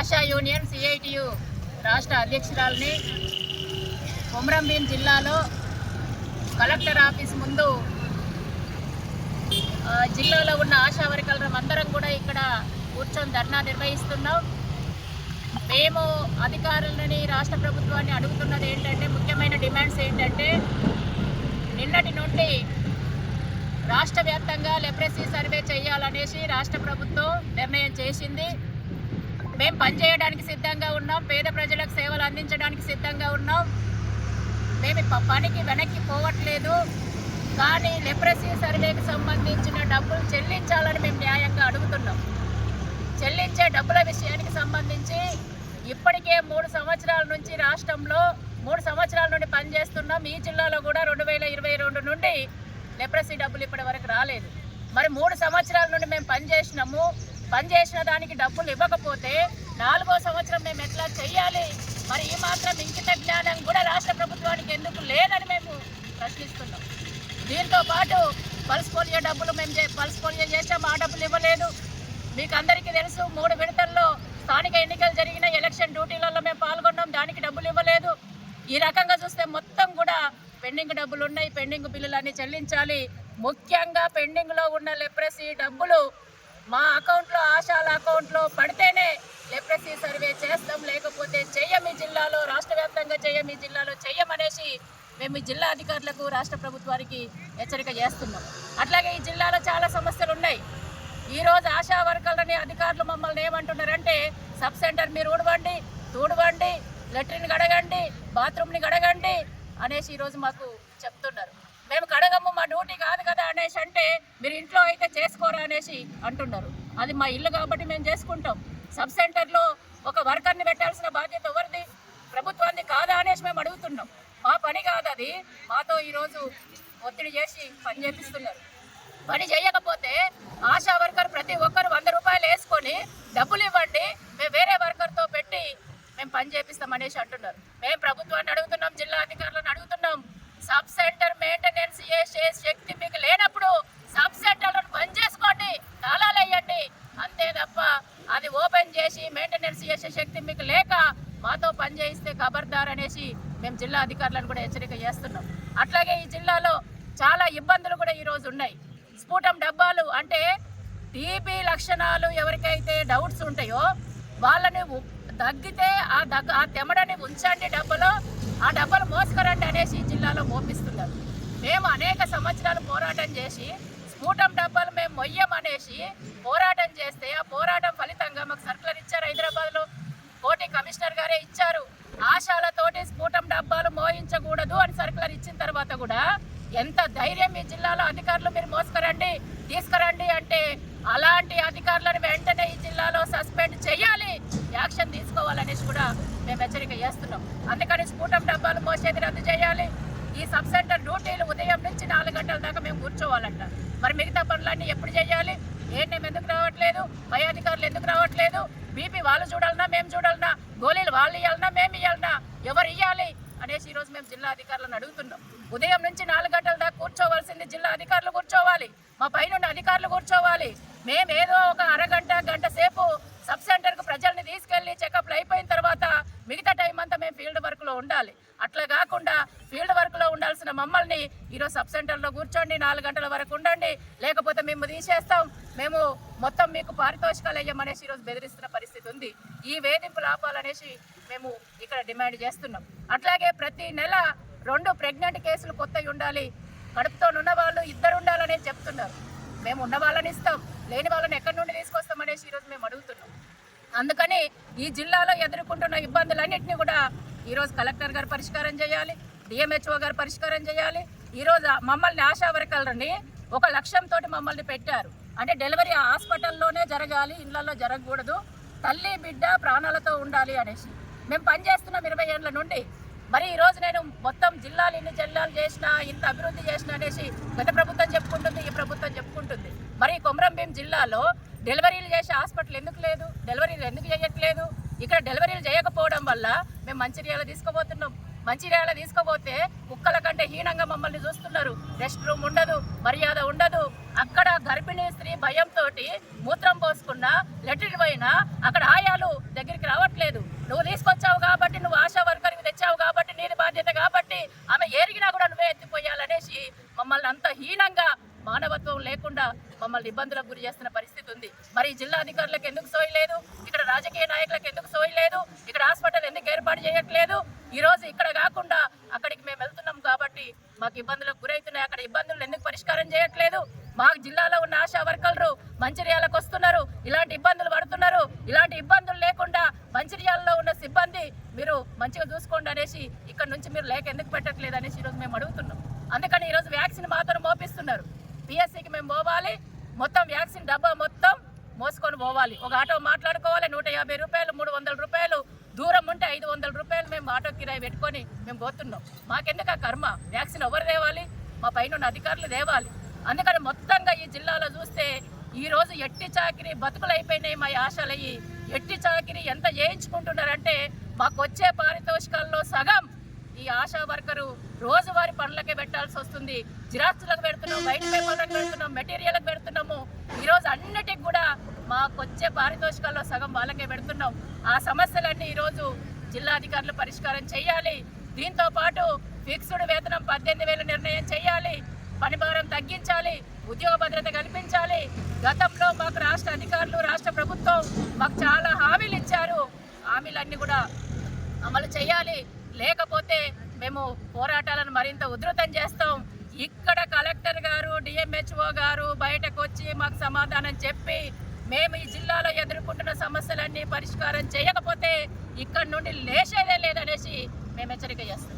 ASHA union CITU రాష్ట్ర అధ్యక్షురాలని కొమరంభీం జిల్లాలో collector office ముందు జిల్లాలో ఉన్న ఆశా వర్కర్లం అందరం కూడా ఇక్కడ కూర్చొని ధర్నా నిర్వహిస్తున్నాం. మేము అధికారులని రాష్ట్ర ప్రభుత్వాన్ని అడుగుతున్నది ఏంటంటే ముఖ్యమైన డిమాండ్స్ ఏంటంటే నిన్నటి నుండి రాష్ట్ర వ్యాప్తంగా లెప్రసీ సర్వే చేయాలనేసి రాష్ట్ర ప్రభుత్వం నిర్ణయం చేసింది. మేము పనిచేయడానికి సిద్ధంగా ఉన్నాం పేద ప్రజలకు సేవలు అందించడానికి సిద్ధంగా ఉన్నాం. మేము పనికి వెనక్కి పోవట్లేదు. కానీ లెప్రసీ సర్వేకి సంబంధించిన డబ్బులు చెల్లించాలని మేము న్యాయంగా అడుగుతున్నాం. చెల్లించే డబ్బుల విషయానికి సంబంధించి ఇప్పటికే మూడు సంవత్సరాల నుంచి రాష్ట్రంలో మూడు సంవత్సరాల నుండి పనిచేస్తున్నాం ఈ జిల్లాలో కూడా రెండు వేల ఇరవై రెండు నుండి లెప్రసీ డబ్బులు ఇప్పటి వరకు రాలేదు. మరి మూడు సంవత్సరాల నుండి మేము పనిచేసినాము. పనిచేసిన దానికి డబ్బులు ఇవ్వకపోతే నాలుగో సంవత్సరం మేము ఎట్లా చెయ్యాలి? మరి ఈ మాత్రం ఇంకిత జ్ఞానం కూడా రాష్ట్ర ప్రభుత్వానికి ఎందుకు లేదని మేము ప్రశ్నిస్తున్నాం. దీంతో పాటు పల్స్ పోలియో డబ్బులు మేము పల్స్ పోలియో చేసాం ఆ డబ్బులు ఇవ్వలేదు. మీకు అందరికీ తెలుసు మూడు విడతల్లో స్థానిక ఎన్నికలు జరిగిన ఎలక్షన్ డ్యూటీలలో మేము పాల్గొన్నాం దానికి డబ్బులు ఇవ్వలేదు. ఈ రకంగా చూస్తే మొత్తం కూడా పెండింగ్ డబ్బులు ఉన్నాయి పెండింగ్ బిల్లులన్నీ చెల్లించాలి. ముఖ్యంగా పెండింగ్లో ఉన్న లెప్రసీ డబ్బులు మా అకౌంట్లో ఆశాల అకౌంట్లో పడితేనే లెప్రసీ సర్వే చేస్తాం. లేకపోతే చెయ్యం ఈ జిల్లాలో రాష్ట్ర వ్యాప్తంగా చెయ్యం ఈ జిల్లాలో చెయ్యమనేసి మేము ఈ జిల్లా అధికారులకు రాష్ట్ర ప్రభుత్వానికి హెచ్చరిక చేస్తున్నాం. అట్లాగే ఈ జిల్లాలో చాలా సమస్యలు ఉన్నాయి. ఈరోజు ఆశా వర్కర్లని అధికారులు మమ్మల్ని ఏమంటున్నారంటే సబ్ సెంటర్ మీరు ఊడవండి తూడవండి లెట్రిన్ గడగండి బాత్రూమ్ని గడగండి అనేసి ఈరోజు మాకు చెప్తున్నారు. మేము కడగము మా డ్యూటీ కాదు కదా అనేసి అంటే మీరు ఇంట్లో అయితే చేసుకోరా అనేసి అంటున్నారు. అది మా ఇల్లు కాబట్టి మేము చేసుకుంటాం. సబ్ సెంటర్లో ఒక వర్కర్ని పెట్టాల్సిన బాధ్యత ఎవరిది? ప్రభుత్వాన్ని కాదా అనేసి మేము అడుగుతున్నాం. మా పని కాదు అది. మాతో ఈరోజు ఒత్తిడి చేసి పని చేపిస్తున్నారు. పని చేయకపోతే ఆశా వర్కర్ ప్రతి ఒక్కరు వంద రూపాయలు వేసుకొని డబ్బులు ఇవ్వండి మేము వేరే వర్కర్తో పెట్టి మేము పని చేపిస్తాం అనేసి అంటున్నారు. మేము ప్రభుత్వాన్ని అడుగుతున్నాం జిల్లా అధికారులను అడుగుతున్నాం. సబ్ సెంటర్ మెయింటెనెన్స్ చేసే శక్తి మీకు లేనప్పుడు సబ్ సెంటర్లను బంద్ చేసుకోండి తాళాలు వేయండి అంతే తప్ప అది ఓపెన్ చేసి మెయింటెనెన్స్ చేసే శక్తి మీకు లేక మాతో పనిచేయిస్తే ఖబర్దార్ అనేసి మేము జిల్లా అధికారులను కూడా హెచ్చరిక చేస్తున్నాం. అట్లాగే ఈ జిల్లాలో చాలా ఇబ్బందులు కూడా ఈరోజు ఉన్నాయి. స్ఫూటం డబ్బాలు అంటే టీబీ లక్షణాలు ఎవరికైతే డౌట్స్ ఉంటాయో వాళ్ళని తగ్గితే ఆ దగ్గ ఆ తెమ్మడని ఉంచండి డబ్బలో ఆ డబ్బులు మోసుకురండి అనేసి ఈ జిల్లాలో మోపిస్తున్నారు. మేము అనేక సంవత్సరాలు పోరాటం చేసి స్ఫూటం డబ్బాలు మేము మొయ్యమనేసి పోరాటం చేస్తే ఆ పోరాటం ఫలితంగా మాకు సర్కులర్ ఇచ్చారు హైదరాబాద్లో. కోటి కమిషనర్ గారే ఇచ్చారు. ఆశాలతోటి స్ఫూటం డబ్బాలు మోయించకూడదు అని సర్కులర్ ఇచ్చిన తర్వాత కూడా ఎంత ధైర్యం ఈ జిల్లాలో అధికారులు మీరు మోసుకురండి తీసుకురండి అంటే అలాంటి అధికారులను వెంటనే ఈ జిల్లాలో సస్పెండ్ చేయాలి యాక్షన్ తీసుకోవాలనేసి కూడా మేము హెచ్చరిక చేస్తున్నాం. అందుకని స్ఫూటం డబ్బాలు మోసేది రద్దు చేయాలి ఈ సబ్ సెంటర్ డ్యూటీలు ఉదయం నుంచి నాలుగు గంటల దాకా మేము కూర్చోవాలంట మరి మిగతా పనులన్నీ ఎప్పుడు చేయాలి? ఏఎన్ఎం ఎందుకు రావట్లేదు? పై అధికారులు ఎందుకు రావట్లేదు? బీపీ వాళ్ళు చూడాలన్నా మేము చూడాలన్నా? గోళీలు వాళ్ళు ఇవ్వాలన్నా మేము ఇవ్వాలన్నా ఎవరు ఇవ్వాలి అనేసి ఈరోజు మేము జిల్లా అధికారులను అడుగుతున్నాం. ఉదయం నుంచి నాలుగు గంటల దాకా కూర్చోవలసింది జిల్లా అధికారులు కూర్చోవాలి. మా పైన అధికారులు కూర్చోవాలి. మేము ఏదో ఒక అరగంట గంట సేపు సబ్ సెంటర్కు ప్రజల్ని తీసుకెళ్ళి చెకప్లు అయిపోయిన తర్వాత మిగతా టైం అంతా మేము ఫీల్డ్ వర్క్లో ఉండాలి. అట్లా కాకుండా ఫీల్డ్ వర్క్లో ఉండాల్సిన మమ్మల్ని ఈరోజు సబ్ సెంటర్లో కూర్చోండి నాలుగు గంటల వరకు ఉండండి. లేకపోతే మేము తీసేస్తాం. మేము మొత్తం మీకు పారితోషికాలు వేయమనేసి ఈరోజు బెదిరిస్తున్న పరిస్థితి ఉంది. ఈ వేధింపులు ఆపాలనేసి మేము ఇక్కడ డిమాండ్ చేస్తున్నాం. అట్లాగే ప్రతి నెల రెండు ప్రెగ్నెంట్ కేసులు కొత్తవి ఉండాలి. కడుపుతో ఉన్న వాళ్ళు ఇద్దరు ఉండాలని చెప్తున్నారు. మేము ఉన్న వాళ్ళని ఇస్తాం. లేని వాళ్ళని ఎక్కడి నుండి తీసుకొస్తాం అనేసి ఈరోజు మేము అడుగుతున్నాం. అందుకని ఈ జిల్లాలో ఎదుర్కొంటున్న ఇబ్బందులన్నింటినీ కూడా ఈరోజు కలెక్టర్ గారు పరిష్కారం చేయాలి. డిఎంహెచ్ఓ గారు పరిష్కారం చేయాలి. ఈరోజు మమ్మల్ని ఆశా వర్కర్లని ఒక లక్ష్యంతో మమ్మల్ని పెట్టారు. అంటే డెలివరీ హాస్పిటల్లోనే జరగాలి ఇళ్ళలో జరగకూడదు. తల్లి బిడ్డ ప్రాణాలతో ఉండాలి అనేసి. మేము పనిచేస్తున్నాం ఇరవై ఏళ్ళ నుండి. మరి ఈరోజు నేను మొత్తం జిల్లాలు ఇన్ని జిల్లాలు చేసిన ఇంత అభివృద్ధి చేసిన అనేసి గత ప్రభుత్వం చెప్పుకుంటుంది ఈ ప్రభుత్వం చెప్పుకుంటుంది. మరి కొమరంభీం జిల్లాలో డెలివరీలు చేసే హాస్పిటల్ ఎందుకు లేదు? డెలివరీలు ఎందుకు చేయట్లేదు? ఇక్కడ డెలివరీలు చేయకపోవడం వల్ల మేము మంచిర్యాల తీసుకోబోతున్నాం మంచి నేల తీసుకోపోతే కుక్కల కంటే హీనంగా మమ్మల్ని చూస్తున్నారు. రెస్ట్ రూమ్ ఉండదు మర్యాద ఉండదు. అక్కడ గర్భిణీ స్త్రీ భయంతో మూత్రం పోసుకున్నా లెటర్ పోయినా అక్కడ ఆయాలు దగ్గరికి రావట్లేదు. నువ్వు తీసుకొచ్చావు కాబట్టి నువ్వు ఆశా వర్కర్కి తెచ్చావు కాబట్టి నీది బాధ్యత కాబట్టి ఆమె ఏరిగినా కూడా నువ్వే ఎత్తిపోయాలనేసి మమ్మల్ని అంత హీనంగా మానవత్వం లేకుండా మమ్మల్ని ఇబ్బందులకు గురి చేస్తున్న పరిస్థితి ఉంది. మరి జిల్లా అధికారులకు ఎందుకు సోయలేదు ఇక్కడ రాజకీయ నాయకులకు ఎందుకు సోయలేదు ఇక్కడ హాస్పిటల్ ఎందుకు ఏర్పాటు చేయట్లేదు? ఈరోజు ఇక్కడ కాకుండా అక్కడికి మేము వెళ్తున్నాం కాబట్టి మాకు ఇబ్బందులకు గురవుతున్నాయి అక్కడ ఇబ్బందులు ఎందుకు పరిష్కారం చేయట్లేదు? మా జిల్లాలో ఉన్న ఆశా వర్కర్లు మంచిర్యాలకు వస్తున్నారు. ఇలాంటి ఇబ్బందులు పడుతున్నారు. ఇలాంటి ఇబ్బందులు లేకుండా మంచిర్యాలలో ఉన్న సిబ్బంది మీరు మంచిగా చూసుకోండి అనేసి ఇక్కడ నుంచి మీరు లేక ఎందుకు పెట్టట్లేదు అనేసి ఈరోజు మేము అడుగుతున్నాం. అందుకని ఈరోజు వ్యాక్సిన్ మాత్రం మోపిస్తున్నారు. పిఎస్సికి మేము పోవాలి. మొత్తం వ్యాక్సిన్ డబ్బా మొత్తం మోసుకొని పోవాలి. ఒక ఆటో మాట్లాడుకోవాలి. నూట యాభై రూపాయలు మూడు వందల రూపాయలు దూరం ఉంటే ఐదు వందల రూపాయలు మేము ఆటో కిరాయి పెట్టుకొని మేము పోతున్నాం. మాకెందుకు ఆ కర్మ? వ్యాక్సిన్ ఎవరు తేవాలి? మా పైన ఉన్న అధికారులు తేవాలి. అందుకని మొత్తంగా ఈ జిల్లాలో చూస్తే ఈరోజు ఎట్టి చాకిరి బతుకులు అయిపోయినాయి మా ఆశలయ్యి ఎట్టి చాకిరి ఎంత చేయించుకుంటున్నారంటే మాకు వచ్చే పారితోషికాల్లో సగం ఈ ఆశా వర్కరు రోజువారి పనులకే పెట్టాల్సి వస్తుంది. జిరాక్స్లకు పెడుతున్నాం వైట్ పేపర్లకు పెడుతున్నాం మెటీరియల్కి పెడుతున్నాము. ఈరోజు అన్నిటికి కూడా మాకు వచ్చే పారితోషికాల్లో సగం వాళ్ళకే పెడుతున్నాం. ఆ సమస్యలన్నీ ఈరోజు జిల్లా అధికారులు పరిష్కారం చేయాలి. దీంతో పాటు ఫిక్స్డ్ వేతనం పద్దెనిమిది వేలు నిర్ణయం చేయాలి. పని భారం తగ్గించాలి. ఉద్యోగ భద్రత కల్పించాలి. గతంలో మాకు రాష్ట్ర అధికారులు రాష్ట్ర ప్రభుత్వం మాకు చాలా హామీలు ఇచ్చారు. హామీలన్నీ కూడా అమలు చేయాలి. లేకపోతే మేము పోరాటాలను మరింత ఉధృతం చేస్తాం. ఇక్కడ కలెక్టర్ గారు డిఎంహెచ్ఓ గారు బయటకు వచ్చి మాకు సమాధానం చెప్పి మేము ఈ జిల్లాలో ఎదుర్కొంటున్న సమస్యలన్నీ పరిష్కారం చేయకపోతే ఇక్కడ నుండి లేచేదే లేదనేసి మేము హెచ్చరిక చేస్తాం